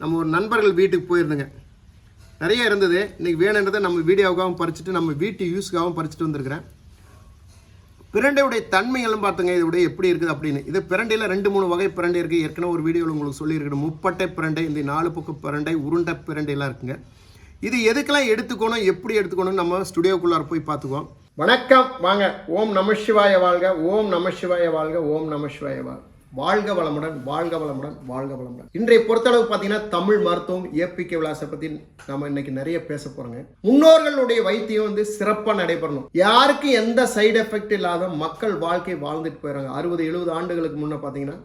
நம்ம ஒரு நண்பர்கள் வீட்டுக்கு போயிருந்தோங்க. நிறைய இருந்தது. இன்றைக்கி வேணுன்றதை நம்ம வீடியோவுக்காகவும் பறிச்சுட்டு நம்ம வீட்டு யூஸ்க்காகவும் பறிச்சுட்டு வந்திருக்கிறேன். பிரண்டையுடைய தன்மைகளும் பார்த்துங்க இதோடைய எப்படி இருக்குது அப்படின்னு. இது பிரண்டையில் ரெண்டு மூணு வகை பிரண்டை இருக்குது ஏற்கனவே ஒரு வீடியோவில் உங்களுக்கு சொல்லியிருக்கேன் முப்பட்டை பிரண்டை இந்த நாலு பக்கம் பிரண்டை உருண்டை பிரண்டையெல்லாம் இருக்குங்க. இது எதுக்கெல்லாம் எடுத்துக்கணும் எப்படி எடுத்துக்கணும் நம்ம ஸ்டுடியோக்குள்ளார போய் பார்த்துக்குவோம். வணக்கம். வாங்க. ஓம் நம சிவாய வாழ்க. ஓம் நம சிவாய வாழ்க. ஓம் நம சிவாய வாழ்க. வாழ்க வளமுடன் வாழ்க வளமுடன் வாழ்க வளமுடன். இன்றைய பொறுத்தளவு பார்த்தீங்கன்னா தமிழ் மருத்துவம் ஏபிகே விலாசை பற்றி நம்ம இன்னைக்கு நிறைய பேச போகிறோங்க முன்னோர்களுடைய வைத்தியம் வந்து சிறப்பாக நடைபெறணும். யாருக்கும் எந்த சைடு எஃபெக்ட் இல்லாத மக்கள் வாழ்க்கை வாழ்ந்துட்டு போயிடுறாங்க அறுபது எழுபது ஆண்டுகளுக்கு முன்ன பார்த்தீங்கன்னா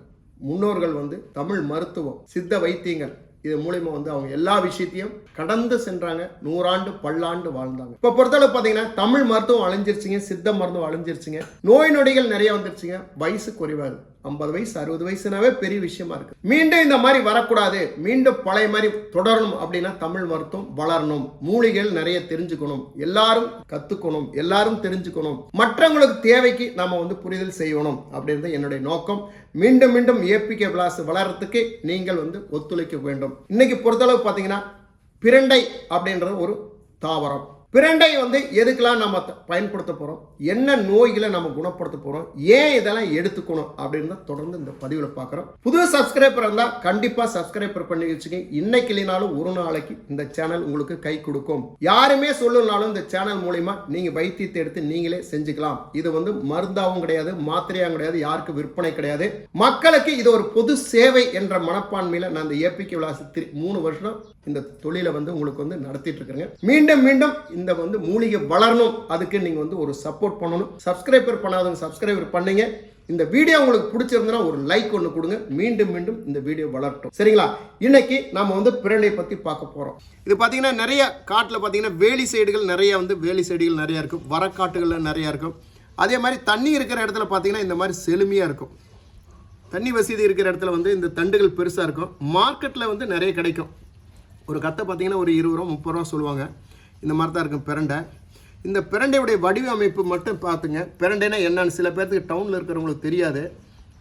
முன்னோர்கள் வந்து தமிழ் மருத்துவம் சித்த வைத்தியங்கள் இது மூலயமா வந்து அவங்க எல்லா விஷயத்தையும் கடந்து சென்றாங்க. நூறாண்டு பல்லாண்டு வாழ்ந்தாங்க. இப்போ பொறுத்தளவு பார்த்தீங்கன்னா தமிழ் மருத்துவம் அழிஞ்சிருச்சுங்க சித்த மருத்துவம் அழிஞ்சிருச்சுங்க. நோய் நொடிகள் நிறைய வந்துருச்சுங்க. வயசு குறைவாது ஐம்பது வயசு அறுபது வயசுனாவே பெரிய விஷயமா இருக்கு. மீண்டும் இந்த மாதிரி வரக்கூடாது. மீண்டும் பழைய மாதிரி தொடரணும் அப்படின்னா தமிழ் மருத்துவம் வளரணும். மூலிகைகள் நிறைய தெரிஞ்சுக்கணும். எல்லாரும் கத்துக்கணும். எல்லாரும் தெரிஞ்சுக்கணும். மற்றவங்களுக்கு தேவைக்கு நாம வந்து புரிதல் செய்யணும் அப்படின்றது என்னுடைய நோக்கம். மீண்டும் மீண்டும் ஏபிகே விளாஸ் வளர்றதுக்கு நீங்கள் வந்து ஒத்துழைக்க வேண்டும். இன்னைக்கு பொறுத்தளவு பார்த்தீங்கன்னா பிரண்டை அப்படின்றது ஒரு தாவரம். பிரண்டை வந்து எதுக்கெல்லாம் நம்ம த- பயன்படுத்த போகிறோம் என்ன நோய்களை நம்ம குணப்படுத்த போகிறோம் ஏன் இதெல்லாம் எடுத்துக்கணும்? அப்படின்னு தான் தொடர்ந்து இந்த பதிவில் பார்க்குறோம். புது சப்ஸ்கிரைபர் இருந்தால் கண்டிப்பாக சப்ஸ்கிரைபர் பண்ணி வச்சுக்கோங்க. இன்னைக்கு இல்லைனாலும் ஒரு நாளைக்கு இந்த சேனல் உங்களுக்கு கை கொடுக்கும். யாருமே சொல்லணும்னாலும் இந்த சேனல் மூலிமா நீங்கள் வைத்தியத்தை எடுத்து நீங்களே செஞ்சுக்கலாம். இது வந்து மருந்தாகவும் கிடையாது மாத்திரையாகவும் கிடையாது யாருக்கு விற்பனை கிடையாது. மக்களுக்கு இது ஒரு பொது சேவை என்ற மனப்பான்மையில் நான் இந்த ஏபிகே விலாசத்தில் மூணு வருஷம் இந்த தொழிலை வந்து உங்களுக்கு வந்து நடத்திட்டு இருக்கிறேங்க. மீண்டும் மீண்டும் இந்த வந்து மூலிகை வளரணும். அதுக்கு நீங்கள் வந்து ஒரு சப்போர்ட் பண்ணணும். சப்ஸ்கிரைபர் பண்ணாதவங்க சப்ஸ்கிரைபர் பண்ணுங்க. இந்த வீடியோ உங்களுக்கு பிடிச்சிருந்தனா ஒரு லைக் ஒன்று கொடுங்க. மீண்டும் மீண்டும் இந்த வீடியோ வளரட்டும். சரிங்களா? இன்னைக்கு நம்ம வந்து பிரண்டை பற்றி பார்க்க போகிறோம் இது பார்த்தீங்கன்னா நிறைய காட்டில் பார்த்தீங்கன்னா வேலி சைடுகள் நிறைய வந்து வேலி சைடுகள் நிறைய இருக்கும். வரக்காட்டுகளில் நிறைய இருக்கும். அதே மாதிரி தண்ணி இருக்கிற இடத்துல பார்த்தீங்கன்னா இந்த மாதிரி செழுமையாக இருக்கும். தண்ணி வசதி இருக்கிற இடத்துல வந்து இந்த தண்டுகள் பெருசாக இருக்கும். மார்க்கெட்டில் வந்து நிறைய கிடைக்கும். ஒரு கத்தை பார்த்தீங்கன்னா ஒரு இருபது ரூபா முப்பது ரூபா சொல்லுவாங்க. இந்த மாதிரி தான் இருக்கும் பிரண்டை. இந்த பிரண்டையுடைய வடிவமைப்பு மட்டும் பார்த்துங்க. பிரண்டைனா என்னன்னு சில பேர்த்துக்கு டவுனில் இருக்கிறவங்களுக்கு தெரியாது.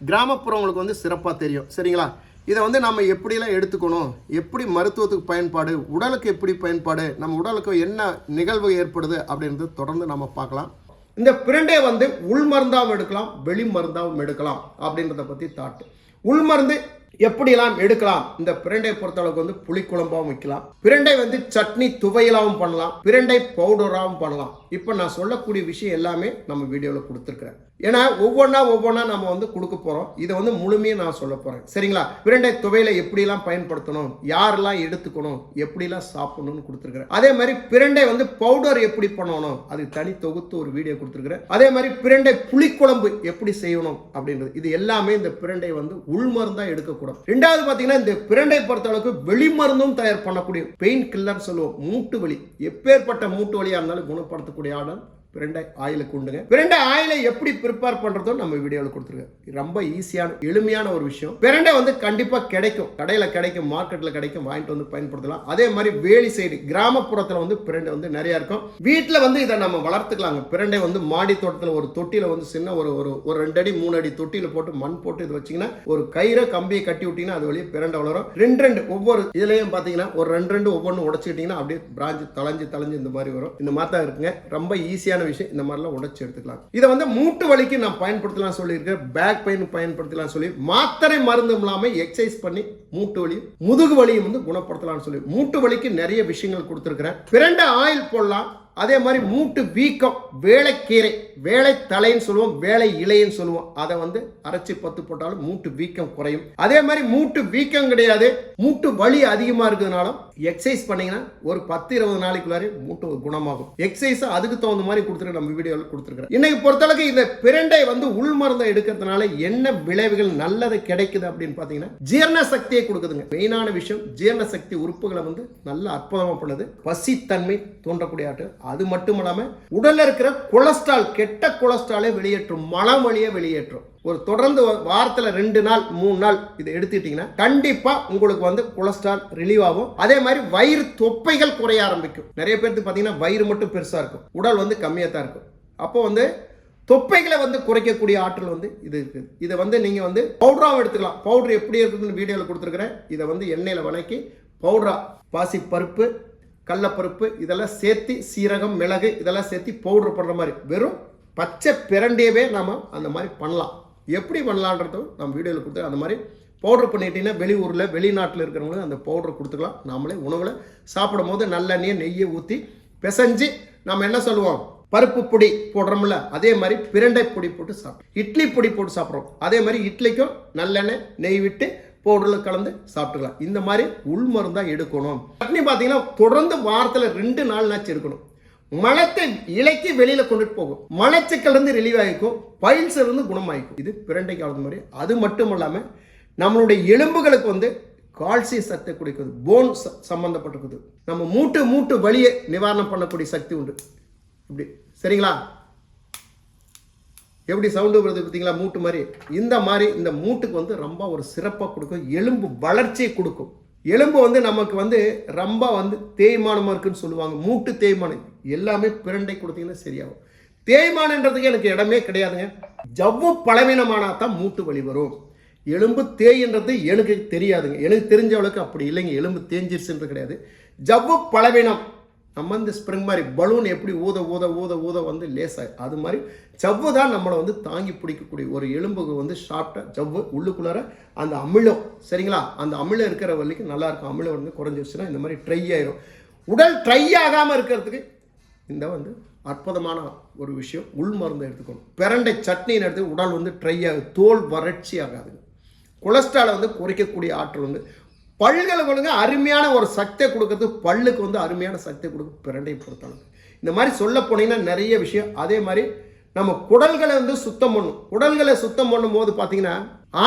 கிராமப்புறவங்களுக்கு வந்து சிறப்பாக தெரியும். சரிங்களா? இதை வந்து நம்ம எப்படிலாம் எடுத்துக்கணும்? எப்படி மருத்துவத்துக்கு பயன்பாடு? உடலுக்கு எப்படி பயன்பாடு? நம்ம உடலுக்கு என்ன நிகழ்வு ஏற்படுது அப்படின்றது தொடர்ந்து நம்ம பார்க்கலாம். இந்த பிரண்டை வந்து உள் மருந்தாகவும் எடுக்கலாம் வெளி மருந்தாகவும் எடுக்கலாம் அப்படின்றத பற்றி தாட்டு உள் மருந்து எப்படியெல்லாம் எடுக்கலாம்? இந்த பிரண்டை பொறுத்தளவுக்கு வந்து புளிக்குழம்பாகவும் வைக்கலாம் பிரண்டை வந்து சட்னி துவையலாகவும் பண்ணலாம். பிரண்டை பவுடராகவும் பண்ணலாம். இப்போ நான் சொல்லக்கூடிய விஷயம் எல்லாமே நம்ம வீடியோவில் கொடுத்துருக்குறேன். ஏன்னா ஒவ்வொன்றா ஒவ்வொன்றா நம்ம வந்து கொடுக்க போகிறோம் இதை வந்து முழுமையாக நான் சொல்ல போகிறேன் சரிங்களா? பிரண்டை துவையில எப்படிலாம் பயன்படுத்தணும்? யாரெல்லாம் எடுத்துக்கணும்? எப்படிலாம் சாப்பிடணும்னு கொடுத்துருக்குறேன் அதே மாதிரி பிரண்டை வந்து பவுடர் எப்படி பண்ணணும்? அது தனி தொகுத்து ஒரு வீடியோ கொடுத்துருக்குறேன் அதே மாதிரி பிரண்டை புளிக்குழம்பு எப்படி செய்யணும் அப்படின்றது. இது எல்லாமே இந்த பிரண்டை வந்து உள்மருந்தா எடுக்கக்கூடாது. ரெண்டாவது பார்த்தீங்கன்னா இந்த பிரண்டை பொறுத்த அளவுக்கு வெளிமருந்தும் தயார் பண்ணக்கூடிய பெயின் கில்லர் சொல்லுவோம். மூட்டு வலி. எப்பேற்பட்ட மூட்டு வலியாக இருந்தாலும் குணப்படுத்தக்கூடிய ஆடல் பிரண்டை ஆயில கொண்டுங்க. பிரண்டை ஆயிலை எப்படி ப்ரிப்பேர் பண்றதோ நம்ம வீடியோவில் கொடுத்துருக்கேன் ரொம்ப ஈஸியான எளிமையான ஒரு விஷயம். பிரண்டை வந்து கண்டிப்பா கிடைக்கும். கடையில கிடைக்கும் மார்க்கெட்ல கிடைக்கும் வாங்கிட்டு வந்து பயன்படுத்தலாம். அதே மாதிரி வேலி சைடு கிராமப்புறத்துல வந்து பிரண்டை வந்து நிறைய இருக்கும். வீட்டில் வந்து இதை நம்ம வளர்த்துக்கலாங்க. பிரண்டை வந்து மாடி தோட்டத்தில் ஒரு தொட்டியில வந்து சின்ன ஒரு ஒரு ஒரு ரெண்டு அடி மூணு அடி தொட்டியில போட்டு மண் போட்டு இது வச்சீங்கன்னா ஒரு கயிறை கம்பியை கட்டி விட்டீங்கன்னா அது வழியே பிரண்டை வளரும். ரெண்டு ரெண்டு ஒவ்வொரு இதுலயும் பாத்தீங்கன்னா ஒரு ரெண்டு ரெண்டு ஒவ்வொன்று உடச்சிக்கிட்டீங்கன்னா அப்படியே பிராஞ்சு தளைஞ்சு தளைஞ்சு இந்த மாதிரி வரும். இந்த மாதிரி தான் இருக்குங்க. ரொம்ப ஈஸியான விஷயம் இந்த மாதிரிலாம் உடச்சி எடுத்துக்கலாம். இதை வந்து மூட்டு வலிக்கு நான் பயன்படுத்தலாம் சொல்லியிருக்கேன். பேக் பெயின் பயன்படுத்தலாம் சொல்லி மாத்திரை மருந்து இல்லாமல் எக்ஸசைஸ் பண்ணி மூட்டு வலி முதுகு வலியும் வந்து குணப்படுத்தலாம்னு சொல்லி மூட்டு வலிக்கு நிறைய விஷயங்கள் கொடுத்துருக்குறேன். பிரண்ட ஆயில் போடலாம். அதே மாதிரி மூட்டு வீக்கம் வேலைக்கீரை. வேலை தலைன்னு சொல்லுவோம் வேலை இலைன்னு சொல்லுவோம். அதை வந்து அரைச்சி பத்து போட்டாலும் மூட்டு வீக்கம் குறையும். அதே மாதிரி மூட்டு வீக்கம் கிடையாது. மூட்டு வலி அதிகமாக இருக்கிறதுனால எக்ஸசைஸ் பண்ணீங்கன்னா ஒரு பத்து இருபது நாளைக்குள்ளாரே மூட்டு குணமாகும். எக்ஸசைஸ் அதுக்கு தகுந்த மாதிரி கொடுத்துருக்க நம்ம வீடியோவில் கொடுத்துருக்கிறேன். இன்னைக்கு பொறுத்தளவுக்கு இந்த பிரண்டை வந்து உள் மருந்தை எடுக்கிறதுனால என்ன விளைவுகள் நல்லது கிடைக்குது அப்படின்னு பார்த்தீங்கன்னா ஜீரண சக்தியை கொடுக்குதுங்க. மெயினான விஷயம் ஜீரண சக்தி உறுப்புகளை வந்து நல்ல அற்புதமாக பண்ணுது. பசித்தன்மை தோன்றக்கூடிய ஆட்டு அது மட்டும் இல்லாமல் உடல்ல இருக்கிற கொலஸ்ட்ரால் கெட்டு கெட்ட கொலஸ்ட்ராலை வெளியேற்றும் மலம் வழியே வெளியேற்றும். ஒரு தொடர்ந்து வாரத்தில் ரெண்டு நாள் மூணு நாள் இதை எடுத்துக்கிட்டீங்கன்னா கண்டிப்பாக உங்களுக்கு வந்து கொலஸ்ட்ரால் ரிலீவ் ஆகும். அதே மாதிரி வயிறு தொப்பைகள் குறைய ஆரம்பிக்கும். நிறைய பேருக்கு பார்த்தீங்கன்னா வயிறு மட்டும் பெருசாக இருக்கும். உடல் வந்து கம்மியாக தான் இருக்கும். அப்போ வந்து தொப்பைகளை வந்து குறைக்கக்கூடிய ஆற்றல் வந்து இது இருக்குது இதை வந்து நீங்கள் வந்து பவுடராகவும் எடுத்துக்கலாம். பவுடர் எப்படி இருக்குதுன்னு வீடியோவில் கொடுத்துருக்குறேன். இதை வந்து எண்ணெயில் வணக்கி பவுடரா பாசி பருப்பு கடலப்பருப்பு இதெல்லாம் சேர்த்து சீரகம் மிளகு இதெல்லாம் சேர்த்து பவுடர் பண்ணுற மாதிரி. வெறும் பச்சை பிரண்டையவே நாம் அந்த மாதிரி பண்ணலாம். எப்படி பண்ணலான்றதும் நம்ம வீடியோவில் கொடுத்து அந்த மாதிரி பவுடர் பண்ணிட்டீங்கன்னா வெளியூரில் வெளிநாட்டில் இருக்கிறவங்களுக்கு அந்த பவுடர் கொடுத்துக்கலாம். நாமளே உணவில் சாப்பிடும் போது நல்லெண்ணெயை நெய்யை ஊற்றி பிசைஞ்சு நம்ம என்ன சொல்லுவோம்? பருப்பு பொடி போடுறோம்ல அதே மாதிரி பிரண்டை பொடி போட்டு சாப்பிடும் இட்லி பொடி போட்டு சாப்பிட்றோம் அதே மாதிரி இட்லிக்கும் நல்லெண்ணெய் நெய் விட்டு பவுடரில் கலந்து சாப்பிட்டுக்கலாம். இந்த மாதிரி உள் மருந்தாக எடுக்கணும். சட்னி பார்த்தீங்கன்னா தொடர்ந்து வாரத்தில் ரெண்டு நாள் நாச்சு எடுக்கணும். மலத்தை இலைக்கு வெளியில கொண்டுட்டு போகும். மலச்சிக்கல் இருந்து ரிலீவ் ஆகிக்கும். பயில்ஸ் இருந்து குணமாயிக்கும் இது பிரண்டை காலத்து மாதிரி அது மட்டும் இல்லாமல் நம்மளுடைய எலும்புகளுக்கு வந்து கால்சிய சத்தை கொடுக்குது போன் சம்பந்தப்பட்டிருக்குது. நம்ம மூட்டு மூட்டு வழியை நிவாரணம் பண்ணக்கூடிய சக்தி உண்டு. இப்படி. சரிங்களா? எப்படி சவுண்டு வருது பார்த்தீங்களா? மூட்டு மாதிரி. இந்த மாதிரி இந்த மூட்டுக்கு வந்து ரொம்ப ஒரு சிறப்பாக கொடுக்கும். எலும்பு வளர்ச்சியை கொடுக்கும். எலும்பு வந்து நமக்கு வந்து ரொம்ப வந்து தேய்மானமாக இருக்குன்னு சொல்லுவாங்க. மூட்டு தேய்மானம். எல்லாமே பிரண்டை கொடுத்தீங்கன்னா சரியாகும். தேய்மானன்றதுக்கு எனக்கு இடமே கிடையாதுங்க. ஜவ்வு பலவீனமானா தான் மூட்டு வலி வரும். எலும்பு தேய்ன்றது எனக்கு தெரியாதுங்க. எனக்கு தெரிஞ்ச அளவுக்கு அப்படி இல்லைங்க. எலும்பு தேஞ்சிருச்சுன்றது கிடையாது. ஜவ்வு பலவீனம். நம்ம இந்த ஸ்ப்ரிங் மாதிரி பலூன் எப்படி ஊத ஊத ஊத ஊத வந்து லேசாக அது மாதிரி ஜவ்வு தான் நம்மளை வந்து தாங்கி பிடிக்கக்கூடிய ஒரு எலும்புக்கு வந்து ஷார்ட்டாக ஜவ்வு உள்ளுக்குள்ளார அந்த அமிழம் சரிங்களா? அந்த அமிழம் இருக்கிற வரைக்கும் நல்லா இருக்கும். வந்து குறைஞ்சிருச்சுன்னா இந்த மாதிரி ட்ரை ஆயிரும். உடல் ட்ரை ஆகாமல் இருக்கிறதுக்கு இந்த வந்து அற்புதமான ஒரு விஷயம் உள் மருந்து எடுத்துக்கணும். பிரண்டை சட்னின்னு எடுத்து உடல் வந்து ட்ரை ஆகுது தோல் வறட்சி ஆகாதுங்க. கொலஸ்ட்ராலை வந்து குறைக்கக்கூடிய ஆற்றல் வந்து பல்களை கொடுங்க அருமையான ஒரு சக்தியை கொடுக்கறது பல்லுக்கு வந்து அருமையான சக்தியை கொடுக்கும் பிரண்டை பொறுத்தளவு. இந்த மாதிரி சொல்ல போனீங்கன்னா நிறைய விஷயம். அதே மாதிரி நம்ம குடல்களை வந்து சுத்தம் பண்ணும். குடல்களை சுத்தம் பண்ணும் போது பார்த்தீங்கன்னா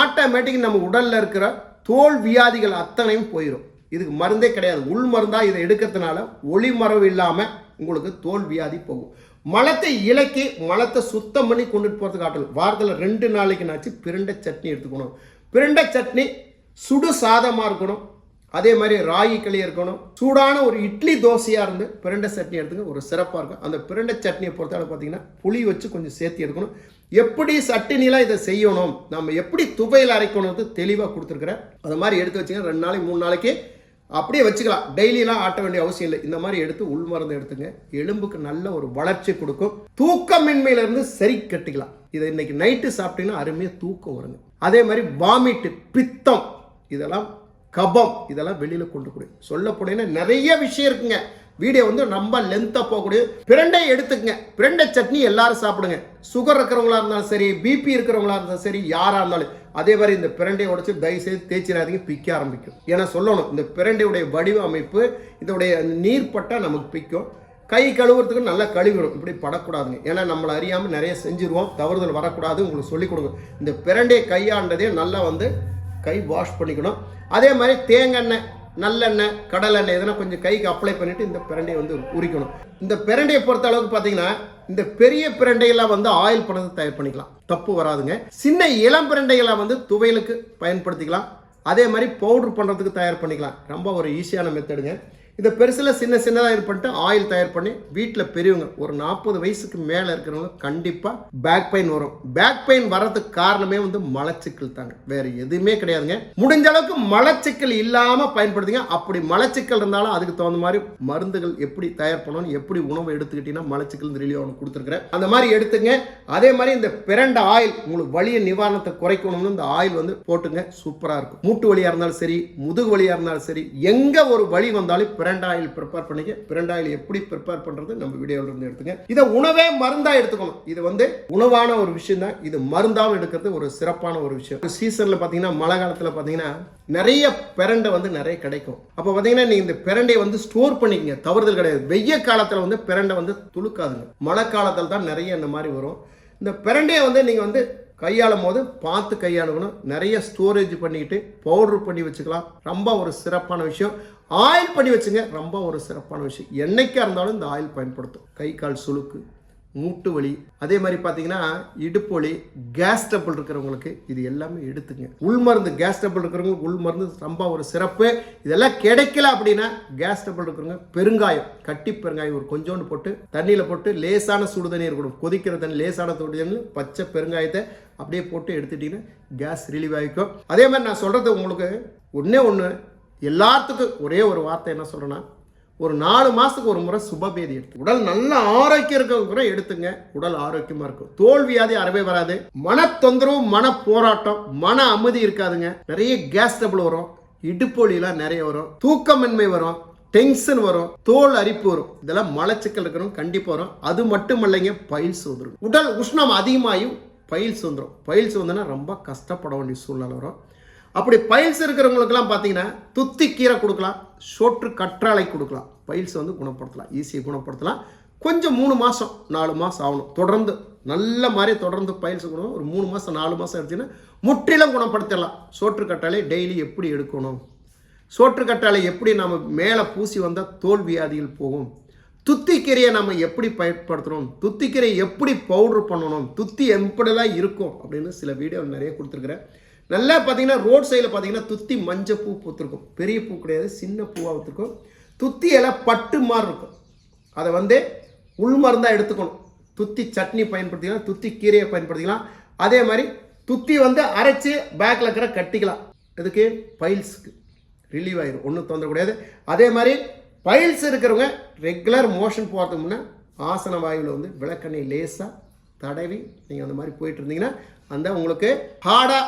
ஆட்டோமேட்டிக் நம்ம உடலில் இருக்கிற தோல் வியாதிகள் அத்தனையும் போயிடும் இதுக்கு மருந்தே கிடையாது. உள் மருந்தாக இதை எடுக்கிறதுனால ஒளி மரபு இல்லாமல் உங்களுக்கு தோல் வியாதி போகும். மலத்தை இலக்கி மலத்தை சுத்தம் பண்ணி கொண்டுட்டு போகிறதுக்கு ஆற்றல் வாரத்தில் ரெண்டு நாளைக்கு நாச்சு பிரண்டை சட்னி எடுத்துக்கணும். பிரண்டை சட்னி சுடு சாதமாக இருக்கணும். அதே மாதிரி ராகி களி இருக்கணும். சூடான ஒரு இட்லி தோசையாக இருந்து பிரண்டை சட்னி எடுத்துங்க ஒரு சிறப்பாக இருக்கும். அந்த பிரண்டை சட்னியை பொறுத்தவரை பார்த்தீங்கன்னா புளி வச்சு கொஞ்சம் சேர்த்து எடுக்கணும். எப்படி சட்டினிலாம் இதை செய்யணும்? நம்ம எப்படி துவையில் அரைக்கணும்னு தெளிவாக கொடுத்துருக்குறேன் அது மாதிரி எடுத்து வச்சுங்க ரெண்டு நாளைக்கு மூணு நாளைக்கு அப்படியே வச்சுக்கலாம். டெய்லியெலாம் ஆட்ட வேண்டிய அவசியம் இல்லை. இந்த மாதிரி எடுத்து உள் மருந்து எடுத்துங்க. எலும்புக்கு நல்ல ஒரு வளர்ச்சி கொடுக்கும். தூக்கமின்மையிலேருந்து சரி கட்டிக்கலாம். இதை இன்னைக்கு நைட்டு சாப்பிட்டீங்கன்னா அருமையாக தூக்கம் வருங்க. அதே மாதிரி வாமிட்டு பித்தம் இதெல்லாம் கபம் இதெல்லாம் வெளியில் கொண்டு போய் சொல்ல போனீங்கன்னா நிறைய விஷயம் இருக்குங்க. வீடியோ வந்து ரொம்ப லென்த்தாக போகக்கூடிய பிரண்டை எடுத்துக்கங்க. பிரண்டை சட்னி எல்லாரும் சாப்பிடுங்க. சுகர் இருக்கிறவங்களா இருந்தாலும் சரி பிபி இருக்கிறவங்களா இருந்தாலும் சரி யாராக இருந்தாலும். அதே மாதிரி இந்த பிரண்டையை உடச்சி தயவுசெய்து தேய்ச்சிடாதீங்க பிக்க ஆரம்பிக்கும். ஏன்னா சொல்லணும் இந்த பிரண்டையுடைய வடிவ அமைப்பு இதோடைய நீர்ப்பட்டா நமக்கு பிக்கும். கை கழுவுறதுக்கு நல்லா கழுவிடும். இப்படி படக்கூடாதுங்க. ஏன்னா நம்மளை அறியாமல் நிறைய செஞ்சுருவோம். தவறுதல் வரக்கூடாது. உங்களுக்கு சொல்லிக் கொடுங்க. இந்த பிரண்டையை கையாண்டதே நல்லா வந்து கை வாஷ் பண்ணிக்கணும். அதே மாதிரி தேங்காய் நல்லெண்ணெய் கடலெண்ணெய் எதனா கொஞ்சம் கைக்கு அப்ளை பண்ணிவிட்டு இந்த பிரண்டையை வந்து உரிக்கணும். இந்த பிரண்டையை பொறுத்த அளவுக்கு பார்த்தீங்கன்னா இந்த பெரிய பிரண்டையெல்லாம் வந்து ஆயில் பணத்தை தயார் பண்ணிக்கலாம். தப்பு வராதுங்க. சின்ன இளம் பிரண்டைகளை வந்து துவையலுக்கு பயன்படுத்திக்கலாம். அதே மாதிரி பவுடர் பண்ணுறதுக்கு தயார் பண்ணிக்கலாம். ரொம்ப ஒரு ஈஸியான மெத்தடுங்க இதை பெருசில் சின்ன சின்னதாக இது பண்ணிட்டு ஆயில் தயார் பண்ணி வீட்டில் பெரியவங்க ஒரு நாற்பது வயசுக்கு மேலே இருக்கிறவங்க கண்டிப்பாக பேக் பெயின் வரும். பேக் பெயின் வர்றதுக்கு காரணமே வந்து மலச்சிக்கல் தாங்க. வேறு எதுவுமே கிடையாதுங்க. முடிஞ்ச அளவுக்கு மலச்சிக்கல் இல்லாமல் பயன்படுத்துங்க. அப்படி மலச்சிக்கல் இருந்தாலும் அதுக்கு தகுந்த மாதிரி மருந்துகள் எப்படி தயார் பண்ணணும் எப்படி உணவு எடுத்துக்கிட்டீங்கன்னா மலச்சிக்கல் ரிலீவ் ஆகணும் கொடுத்துருக்குறேன். அந்த மாதிரி எடுத்துங்க. அதே மாதிரி இந்த பிரண்ட ஆயில் உங்களுக்கு வலிய நிவாரணத்தை குறைக்கணும்னு இந்த ஆயில் வந்து போட்டுங்க. சூப்பராக இருக்கும். மூட்டு வலியாக இருந்தாலும் சரி முதுகு வலியாக இருந்தாலும் சரி எங்கே ஒரு வழி வந்தாலும் பிராண்ட் ஆயில் ப்ரிப்பேர் பண்ணிக்க பிராண்ட் ஆயில் எப்படி ப்ரிப்பேர் பண்ணுறது நம்ம வீடியோவில் இருந்து எடுத்துங்க. இதை உணவே மருந்தாக எடுத்துக்கணும். இது வந்து உணவான ஒரு விஷயம் தான் இது மருந்தாகவும் எடுக்கிறது ஒரு சிறப்பான ஒரு விஷயம். சீசனில் பார்த்தீங்கன்னா மழை காலத்தில் பார்த்தீங்கன்னா நிறைய பிரண்டை வந்து நிறைய கிடைக்கும். அப்போ பார்த்தீங்கன்னா நீங்கள் இந்த பிரண்டையை வந்து ஸ்டோர் பண்ணிக்கங்க. தவறுதல் கிடையாது. வெய்ய காலத்தில் வந்து பிரண்டை வந்து துளுக்காதுங்க. மழை காலத்தில் தான் நிறைய இந்த மாதிரி வரும். இந்த பிரண்டையை வந்து நீங்கள் வந்து கையாளும் போது பார்த்து கையாளணும் நிறைய ஸ்டோரேஜ் பண்ணிக்கிட்டு பவுடர் பண்ணி வச்சுக்கலாம். ரொம்ப ஒரு சிறப்பான விஷயம். ஆயில் பண்ணி வச்சுங்க. ரொம்ப ஒரு சிறப்பான விஷயம். என்னைக்கா இருந்தாலும் இந்த ஆயில் பயன்படுத்தும். கை கால் சுழுக்கு மூட்டு வலி அதே மாதிரி பார்த்தீங்கன்னா இடுப்பு வலி கேஸ் டபுள் இருக்கிறவங்களுக்கு இது எல்லாமே எடுத்துங்க. உள்மருந்து கேஸ் டபுள் இருக்கிறவங்க உள் மருந்து ரொம்ப ஒரு சிறப்பு. இதெல்லாம் கிடைக்கல அப்படின்னா கேஸ் டபுள் இருக்கிறவங்க பெருங்காயம் கட்டி பெருங்காயம் ஒரு கொஞ்சோண்டு போட்டு தண்ணியில் போட்டு லேசான சுடு தண்ணி இருக்கணும் கொதிக்கிற தண்ணி லேசான சுடு தண்ணி பச்சை பெருங்காயத்தை அப்படியே போட்டு எடுத்துட்டீங்கன்னா கேஸ் ரிலீவ் ஆகிக்கும். அதே மாதிரி நான் சொல்கிறது உங்களுக்கு ஒன்றே ஒன்று எல்லாத்துக்கும் ஒரே ஒரு வார்த்தை என்ன சொல்கிறேன்னா ஒரு நாலு மாதத்துக்கு ஒரு முறை சுபபேதி எடுத்து. உடல் நல்ல ஆரோக்கியம் இருக்கவங்க கூட எடுத்துங்க. உடல் ஆரோக்கியமாக இருக்கும். தோல்வியாதே அறவே வராது. மன தொந்தரவு மன போராட்டம் மன அமைதி இருக்காதுங்க. நிறைய கேஸ் டபுள் வரும். இடுப்பொலிலாம் நிறைய வரும். தூக்கமின்மை வரும். டென்ஷன் வரும். தோல் அரிப்பு வரும். இதெல்லாம் மலச்சிக்கல் இருக்கணும். கண்டிப்பாக வரும். அது மட்டும் இல்லைங்க பயில்ஸ் வந்துடும் உடல் உஷ்ணம் அதிகமாகும் பயில்ஸ் வந்துடும் பயில்ஸ் வந்துன்னா ரொம்ப கஷ்டப்பட வேண்டிய சூழ்நிலை வரும். அப்படி பயில்ஸ் இருக்கிறவங்களுக்குலாம் பார்த்தீங்கன்னா துத்தி கீரை கொடுக்கலாம் சோற்று கற்றாழை கொடுக்கலாம். பயில்ஸ் வந்து குணப்படுத்தலாம் ஈஸியாக குணப்படுத்தலாம். கொஞ்சம் மூணு மாதம் நாலு மாதம் ஆகணும். தொடர்ந்து நல்ல மாதிரி தொடர்ந்து பயில்ஸ் கொடுக்கணும் ஒரு மூணு மாதம் நாலு மாதம் எடுத்திங்கன்னா முற்றிலும் குணப்படுத்திடலாம். சோற்று கற்றாழை டெய்லி எப்படி எடுக்கணும்? சோற்று கற்றாழை எப்படி நம்ம மேலே பூசி வந்தால் தோல் வியாதிகள் போகும்? துத்திக்கீரையை நம்ம எப்படி பயன்படுத்தணும்? துத்திக்கீரையை எப்படி பவுடர் பண்ணணும்? துத்தி எப்படிலாம் இருக்கும்? அப்படின்னு சில வீடியோ நிறைய கொடுத்துருக்குறேன். நல்லா பார்த்தீங்கன்னா ரோட் சைடில் பார்த்தீங்கன்னா துத்தி மஞ்சள் பூ பூத்துருக்கும். பெரிய பூ கிடையாது சின்ன பூவாக இருக்கும் துத்தி எல்லாம் பட்டு மாதிரி இருக்கும். அதை வந்து உள் மருந்தாக எடுத்துக்கணும். துத்தி சட்னி பயன்படுத்திக்கலாம் துத்தி கீரையை பயன்படுத்திக்கலாம். அதே மாதிரி துத்தி வந்து அரைச்சி பேக்கில் இருக்கிற கட்டிக்கலாம். இதுக்கு பைல்ஸுக்கு ரிலீவ் ஆயிரும். ஒன்றும் தொந்தரவு கிடையாது. அதே மாதிரி பைல்ஸ் இருக்கிறவங்க ரெகுலர் மோஷன் போகிறதுக்கு முன்னே ஆசன வாயுவில் வந்து விளக்கெண்ணெய் லேசாக தடவி நீங்கள் அந்த மாதிரி போயிட்டு இருந்தீங்கன்னா அந்த உங்களுக்கு ஹார்டாக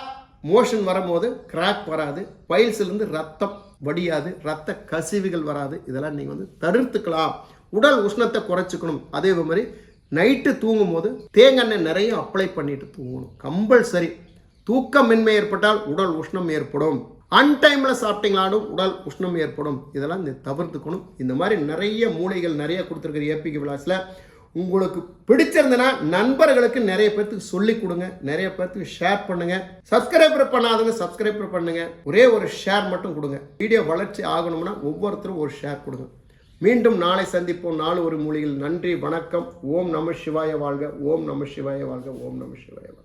மோஷன் வரும்போது கிராக் வராது பைல்ஸ்லேருந்து ரத்தம் வடியாது ரத்த கசிவுகள் வராது. இதெல்லாம் நீங்கள் வந்து தவிர்த்துக்கலாம். உடல் உஷ்ணத்தை குறைச்சிக்கணும். அதே மாதிரி நைட்டு தூங்கும் போது தேங்காய் நிறைய அப்ளை பண்ணிட்டு தூங்கணும். கம்பல்சரி. தூக்கமின்மை ஏற்பட்டால் உடல் உஷ்ணம் ஏற்படும். அன்டைமில் சாப்பிட்டீங்களாலும் உடல் உஷ்ணம் ஏற்படும். இதெல்லாம் தவிர்த்துக்கணும். இந்த மாதிரி நிறைய மூளைகள் நிறைய கொடுத்துருக்குற ஏபிகே விளாஸில் உங்களுக்கு பிடிச்சிருந்தனா நண்பர்களுக்கு நிறைய பேர்த்துக்கு சொல்லி கொடுங்க நிறைய பேர்த்துக்கு ஷேர் பண்ணுங்க. சப்ஸ்கிரைபர் பண்ணாதவங்க சப்ஸ்கிரைபர் பண்ணுங்க. ஒரே ஒரு ஷேர் மட்டும் கொடுங்க. வீடியோ வளர்ச்சி ஆகணும்னா ஒவ்வொருத்தரும் ஒரு ஷேர் கொடுங்க. மீண்டும் நாளை சந்திப்போம். நாலு ஒரு மொழியில் நன்றி வணக்கம். ஓம் நம சிவாய வாழ்க. ஓம் நம சிவாய வாழ்க. ஓம் நம சிவாய வாழ்க.